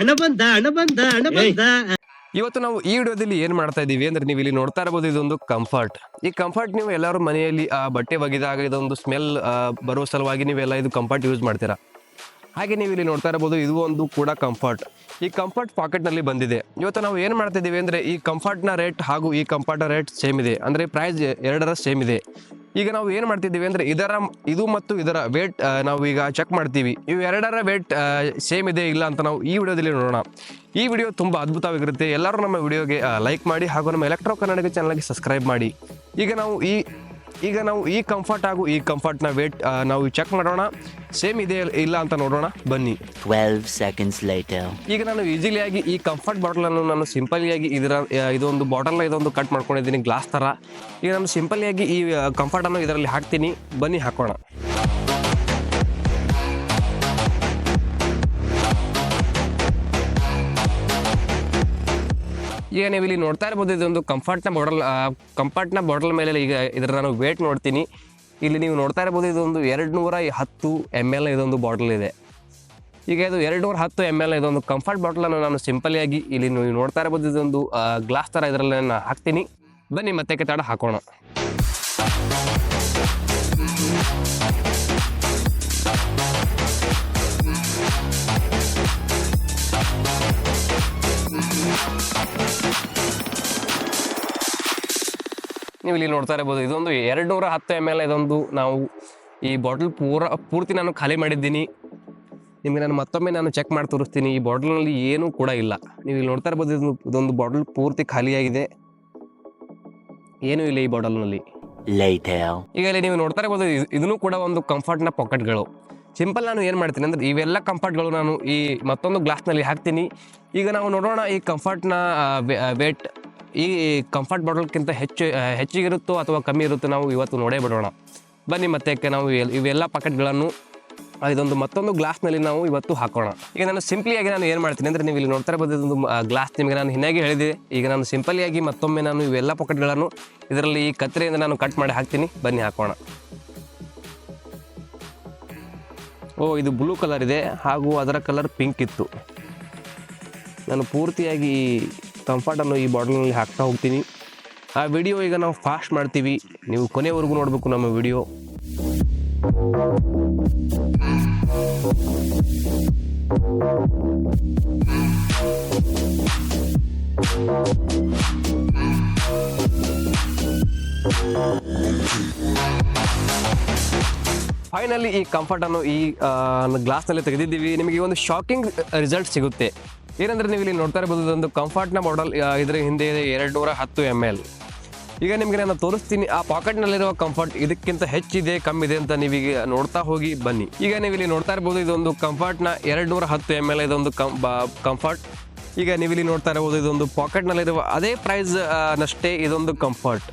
ಹಣ ಬಂದ ಹಣ ಬಂದ ಹಣ ಬಂದ. ಇವತ್ತು ನಾವು ಈ ವಿಡಿಯೋದಲ್ಲಿ ಏನ್ ಮಾಡ್ತಾ ಇದೀವಿ ಅಂದ್ರೆ ನೀವು ಇಲ್ಲಿ ನೋಡ್ತಾ ಇರಬಹುದು ಇದೊಂದು ಕಂಫರ್ಟ್ ಈ ಕಂಫರ್ಟ್ ನೀವು ಎಲ್ಲರೂ ಮನೆಯಲ್ಲಿ ಆ ಬಟ್ಟೆ ಒಗೆದಾಗ ಇದೊಂದು ಸ್ಮೆಲ್ ಬರುವ ಸಲುವಾಗಿ ನೀವೆಲ್ಲ ಇದು ಕಂಫರ್ಟ್ ಯೂಸ್ ಮಾಡ್ತೀರಾ? ಹಾಗೆ ನೀವು ಇಲ್ಲಿ ನೋಡ್ತಾ ಇರಬಹುದು ಇದು ಒಂದು ಕೂಡ ಕಂಫರ್ಟ್ ಈ ಕಂಫರ್ಟ್ ಪಾಕೆಟ್ನಲ್ಲಿ ಬಂದಿದೆ. ಇವತ್ತು ನಾವು ಏನು ಮಾಡ್ತಾ ಇದೀವಿ ಅಂದ್ರೆ ಈ ಕಂಫರ್ಟ್ನ ರೇಟ್ ಹಾಗೂ ಈ ಕಂಫರ್ಟ್ ರೇಟ್ ಸೇಮ್ ಇದೆ. ಅಂದ್ರೆ ಪ್ರೈಸ್ ಎರಡರ ಸೇಮ್ ಇದೆ. ಈಗ ನಾವು ಏನು ಮಾಡ್ತಿದ್ದೀವಿ ಅಂದ್ರೆ ಇದರ ಇದು ಮತ್ತು ಇದರ ವೇಟ್ ನಾವು ಈಗ ಚೆಕ್ ಮಾಡ್ತೀವಿ. ಇವು ಎರಡರ ವೇಟ್ ಸೇಮ್ ಇದೆ ಇಲ್ಲ ಅಂತ ನಾವು ಈ ವಿಡಿಯೋದಲ್ಲಿ ನೋಡೋಣ. ಈ ವಿಡಿಯೋ ತುಂಬ ಅದ್ಭುತವಾಗಿರುತ್ತೆ. ಎಲ್ಲರೂ ನಮ್ಮ ವಿಡಿಯೋಗೆ ಲೈಕ್ ಮಾಡಿ ಹಾಗೂ ನಮ್ಮ ಎಲೆಕ್ಟ್ರೋ ಕನ್ನಡಿಗ ಚಾನಲ್ಗೆ ಸಬ್ಸ್ಕ್ರೈಬ್ ಮಾಡಿ. ಈಗ ನಾವು ಈ ಈಗ ನಾವು ಈ ಕಂಫರ್ಟ್ ಹಾಗೂ ಈ ಕಂಫರ್ಟ್ನ ವೇಟ್ ನಾವು ಚೆಕ್ ಮಾಡೋಣ. ಸೇಮ್ ಇದೆ ಇಲ್ಲ ಅಂತ ನೋಡೋಣ. ಬನ್ನಿ. 12 ಸೆಕೆಂಡ್ಸ್ ಲೇಟರ್ ಈಗ ನಾನು ಆಗಿ ಈ ಕಂಫರ್ಟ್ ಬಾಟಲನ್ನು ನಾನು ಸಿಂಪಲಿಯಾಗಿ ಇದರ ಇದೊಂದು ಬಾಟಲ್ನ ಇದೊಂದು ಕಟ್ ಮಾಡ್ಕೊಂಡಿದ್ದೀನಿ ಗ್ಲಾಸ್ ಥರ ಈಗ ನಾನು ಆಗಿ ಈ ಕಂಫರ್ಟನ್ನು ಇದರಲ್ಲಿ ಹಾಕ್ತೀನಿ. ಬನ್ನಿ ಹಾಕೋಣ. ಈಗ ನೀವು ಇಲ್ಲಿ ನೋಡ್ತಾ ಇರ್ಬೋದು, ಇದೊಂದು ಕಂಫರ್ಟ್ನ ಬಾಟಲ್ ಕಂಫರ್ಟ್ನ ಬಾಟಲ್ ಮೇಲೆ ಈಗ ಇದರ ನಾನು ವೇಟ್ ನೋಡ್ತೀನಿ. ಇಲ್ಲಿ ನೀವು ನೋಡ್ತಾ ಇರ್ಬೋದು, ಇದೊಂದು ಎರಡು ನೂರ ಹತ್ತು ಎಂ ಎಲ್ ಇದೊಂದು ಬಾಟಲ್ ಇದೆ. ಈಗ ಇದು ಎರಡು ನೂರ ಹತ್ತು ಎಂ ಎಲ್ ಇದೊಂದು ಕಂಫರ್ಟ್ ಬಾಟಲನ್ನು ನಾನು ಸಿಂಪಲಿಯಾಗಿ ಇಲ್ಲಿ ನೀವು ನೋಡ್ತಾ ಇರ್ಬೋದು, ಇದೊಂದು ಗ್ಲಾಸ್ ಥರ ಇದರಲ್ಲಿ ನಾನು ಹಾಕ್ತೀನಿ. ಬನ್ನಿ, ಮತ್ತೆ ತಡ ಹಾಕೋಣ. ನೀವು ಇಲ್ಲಿ ನೋಡ್ತಾ ಇರ್ಬೋದು ಇದೊಂದು ಎರಡು ನೂರ ಹತ್ತು ಎಂ ಎಲ್ ಇದೊಂದು ನಾವು ಈ ಬಾಟಲ್ ಪೂರ ಪೂರ್ತಿ ನಾನು ಖಾಲಿ ಮಾಡಿದ್ದೀನಿ. ನಿಮಗೆ ನಾನು ಮತ್ತೊಮ್ಮೆ ನಾನು ಚೆಕ್ ಮಾಡಿ ತೋರಿಸ್ತೀನಿ ಈ ಬಾಟಲ್ನಲ್ಲಿ ಏನೂ ಕೂಡ ಇಲ್ಲ. ನೀವು ಇಲ್ಲಿ ನೋಡ್ತಾ ಇರ್ಬೋದು ಇದೊಂದು ಇದೊಂದು ಬಾಟಲ್ ಪೂರ್ತಿ ಖಾಲಿಯಾಗಿದೆ. ಏನೂ ಇಲ್ಲ ಈ ಬಾಟಲ್ನಲ್ಲಿ. ಈಗ ಇಲ್ಲಿ ನೀವು ನೋಡ್ತಾ ಇರ್ಬೋದು ಇದು- ಇದನ್ನು ಕೂಡ ಒಂದು ಕಂಫರ್ಟ್ನ ಪಾಕೆಟ್ಗಳು ಸಿಂಪಲ್ ನಾನು ಏನು ಮಾಡ್ತೀನಿ ಅಂದರೆ ಇವೆಲ್ಲ ಕಂಫರ್ಟ್ಗಳು ನಾನು ಈ ಮತ್ತೊಂದು ಗ್ಲಾಸ್ನಲ್ಲಿ ಹಾಕ್ತೀನಿ. ಈಗ ನಾವು ನೋಡೋಣ ಈ ಕಂಫರ್ಟ್ನ ವೇಟ್ ಈ ಕಂಫರ್ಟ್ ಬಾಟಲ್ಗಿಂತ ಹೆಚ್ಚು ಹೆಚ್ಚಿಗೆ ಹೆಚ್ಚಿಗಿರುತ್ತೋ ಅಥವಾ ಕಮ್ಮಿ ಇರುತ್ತೋ ನಾವು ಇವತ್ತು ನೋಡೇ ಬಿಡೋಣ. ಬನ್ನಿ ಮತ್ತೆ ನಾವು ಇವೆಲ್- ಇವೆಲ್ಲ ಪಾಕೆಟ್ಗಳನ್ನು ಇದೊಂದು ಮತ್ತೊಂದು ಗ್ಲಾಸ್ನಲ್ಲಿ ನಾವು ಇವತ್ತು ಹಾಕೋಣ. ಈಗ ನಾನು ಸಿಂಪ್ಲಿಯಾಗಿ ನಾನು ಏನು ಮಾಡ್ತೀನಿ ಅಂದರೆ ನೀವು ಇಲ್ಲಿ ನೋಡ್ತಾ ಇರ್ಬೋದು ಇದೊಂದು ಗ್ಲಾಸ್ ನಿಮಗೆ ನಾನು ಹಿನ್ನಾಗಿ ಹೇಳಿದೆ. ಈಗ ನಾನು ಸಿಂಪಲಿಯಾಗಿ ಮತ್ತೊಮ್ಮೆ ನಾನು ಇವೆಲ್ಲ ಪಾಕೆಟ್ಗಳನ್ನು ಇದರಲ್ಲಿ ಈ ಕತ್ತರಿಯಿಂದ ನಾನು ಕಟ್ ಮಾಡಿ ಹಾಕ್ತೀನಿ. ಬನ್ನಿ ಹಾಕೋಣ. ಓ, ಇದು ಬ್ಲೂ ಕಲರ್ ಇದೆ. ಹಾಗೂ ಅದರ ಕಲರ್ ಪಿಂಕ್ ಇತ್ತು. ನಾನು ಪೂರ್ತಿಯಾಗಿ ಕಂಫರ್ಟನ್ನು ಈ ಬಾಟಲ್ನಲ್ಲಿ ಹಾಕ್ತಾ ಹೋಗ್ತೀನಿ. ಆ ವಿಡಿಯೋ ಈಗ ನಾವು ಫಾಸ್ಟ್ ಮಾಡ್ತೀವಿ. ನೀವು ಕೊನೆವರೆಗೂ ನೋಡಬೇಕು ನಮ್ಮ ವಿಡಿಯೋ. ಫೈನಲಿ ಈ ಕಂಫರ್ಟನ್ನು ಈ ಗ್ಲಾಸ್ನಲ್ಲಿ ತೆಗೆದಿದ್ದೀವಿ. ನಿಮಗೆ ಒಂದು ಶಾಕಿಂಗ್ ರಿಸಲ್ಟ್ ಸಿಗುತ್ತೆ. ಏನಂದ್ರೆ ನೀವು ಇಲ್ಲಿ ನೋಡ್ತಾ ಇರ್ಬೋದು, ಇದೊಂದು ಕಂಫರ್ಟ್ನ ಮಾಡೆಲ್ ಇದರ ಹಿಂದೆ ಇದೆ ಎರಡು ನೂರ ಹತ್ತು ಎಂ ಎಲ್ ಈಗ ನಿಮಗೆ ನಾನು ತೋರಿಸ್ತೀನಿ, ಆ ಪಾಕೆಟ್ನಲ್ಲಿರುವ ಕಂಫರ್ಟ್ ಇದಕ್ಕಿಂತ ಹೆಚ್ಚಿದೆ, ಕಮ್ಮಿದೆ ಅಂತ ನೀವೀಗ ನೋಡ್ತಾ ಹೋಗಿ ಬನ್ನಿ. ಈಗ ನೀವು ಇಲ್ಲಿ ನೋಡ್ತಾ ಇರ್ಬೋದು, ಇದೊಂದು ಕಂಫರ್ಟ್ನ ಎರಡು ನೂರ ಹತ್ತು ಎಂ ಎಲ್ ಇದೊಂದು ಕಂಫರ್ಟ್ ಈಗ ನೀವು ಇಲ್ಲಿ ನೋಡ್ತಾ ಇರ್ಬೋದು, ಇದೊಂದು ಪಾಕೆಟ್ನಲ್ಲಿರುವ ಅದೇ ಪ್ರೈಸ್ ನಷ್ಟೇ ಇದೊಂದು ಕಂಫರ್ಟ್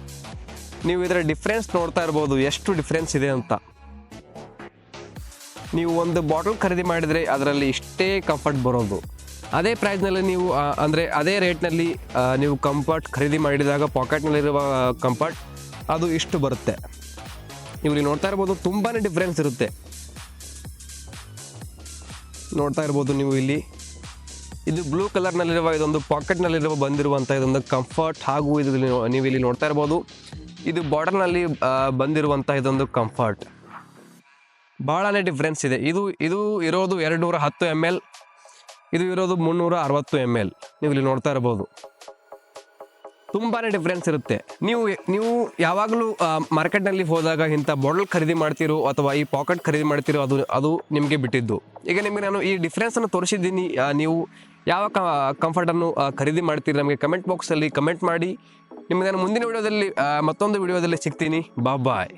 ನೀವು ಇದರ ಡಿಫ್ರೆನ್ಸ್ ನೋಡ್ತಾ ಇರ್ಬೋದು, ಎಷ್ಟು ಡಿಫ್ರೆನ್ಸ್ ಇದೆ ಅಂತ. ನೀವು ಒಂದು ಬಾಟಲ್ ಖರೀದಿ ಮಾಡಿದರೆ ಅದರಲ್ಲಿ ಇಷ್ಟೇ ಕಂಫರ್ಟ್ ಬರೋದು. ಅದೇ ಪ್ರೈಸ್ನಲ್ಲಿ ನೀವು ಅಂದರೆ ಅದೇ ರೇಟ್ನಲ್ಲಿ ನೀವು ಕಂಫರ್ಟ್ ಖರೀದಿ ಮಾಡಿದಾಗ ಪಾಕೆಟ್ನಲ್ಲಿರುವ ಕಂಫರ್ಟ್ ಅದು ಇಷ್ಟು ಬರುತ್ತೆ. ನೀವು ಇಲ್ಲಿ ನೋಡ್ತಾ ಇರ್ಬೋದು ತುಂಬಾ ಡಿಫ್ರೆನ್ಸ್ ಇರುತ್ತೆ. ನೋಡ್ತಾ ಇರ್ಬೋದು ನೀವು ಇಲ್ಲಿ. ಇದು ಬ್ಲೂ ಕಲರ್ನಲ್ಲಿರುವ ಇದೊಂದು ಪಾಕೆಟ್ನಲ್ಲಿರುವ ಬಂದಿರುವಂಥ ಇದೊಂದು ಕಂಫರ್ಟ್ ಹಾಗೂ ಇದು ನೀವು ಇಲ್ಲಿ ನೋಡ್ತಾ ಇರ್ಬೋದು. ಇದು ಬಾರ್ಡರ್ನಲ್ಲಿ ಬಂದಿರುವಂಥ ಇದೊಂದು ಕಂಫರ್ಟ್ ಭಾಳನೇ ಡಿಫ್ರೆನ್ಸ್ ಇದೆ. ಇದು ಇದು ಇರೋದು ಎರಡು ನೂರ ಹತ್ತು ಎಂ ಎಲ್ ಇದು ಇರೋದು ಮುನ್ನೂರ ಅರವತ್ತು ಎಂ ಎಲ್ ನೀವು ಇಲ್ಲಿ ನೋಡ್ತಾ ಇರ್ಬೋದು. ತುಂಬಾ ಡಿಫ್ರೆನ್ಸ್ ಇರುತ್ತೆ. ನೀವು ನೀವು ಯಾವಾಗಲೂ ಮಾರ್ಕೆಟ್ನಲ್ಲಿ ಹೋದಾಗ ಇಂಥ ಬಾಟಲ್ ಖರೀದಿ ಮಾಡ್ತಿರೋ ಅಥವಾ ಈ ಪಾಕೆಟ್ ಖರೀದಿ ಮಾಡ್ತಿರೋ ಅದು ಅದು ನಿಮಗೆ ಬಿಟ್ಟಿದ್ದು. ಈಗ ನಿಮಗೆ ನಾನು ಈ ಡಿಫ್ರೆನ್ಸನ್ನು ತೋರಿಸಿದ್ದೀನಿ. ನೀವು ಯಾವ ಕಂಫರ್ಟನ್ನು ಖರೀದಿ ಮಾಡ್ತೀರಿ ನಮಗೆ ಕಮೆಂಟ್ ಬಾಕ್ಸಲ್ಲಿ ಕಮೆಂಟ್ ಮಾಡಿ. ನಿಮಗೆ ನಾನು ಮುಂದಿನ ವಿಡಿಯೋದಲ್ಲಿ ಮತ್ತೊಂದು ವಿಡಿಯೋದಲ್ಲಿ ಸಿಗ್ತೀನಿ. ಬಾ ಬಾಯ್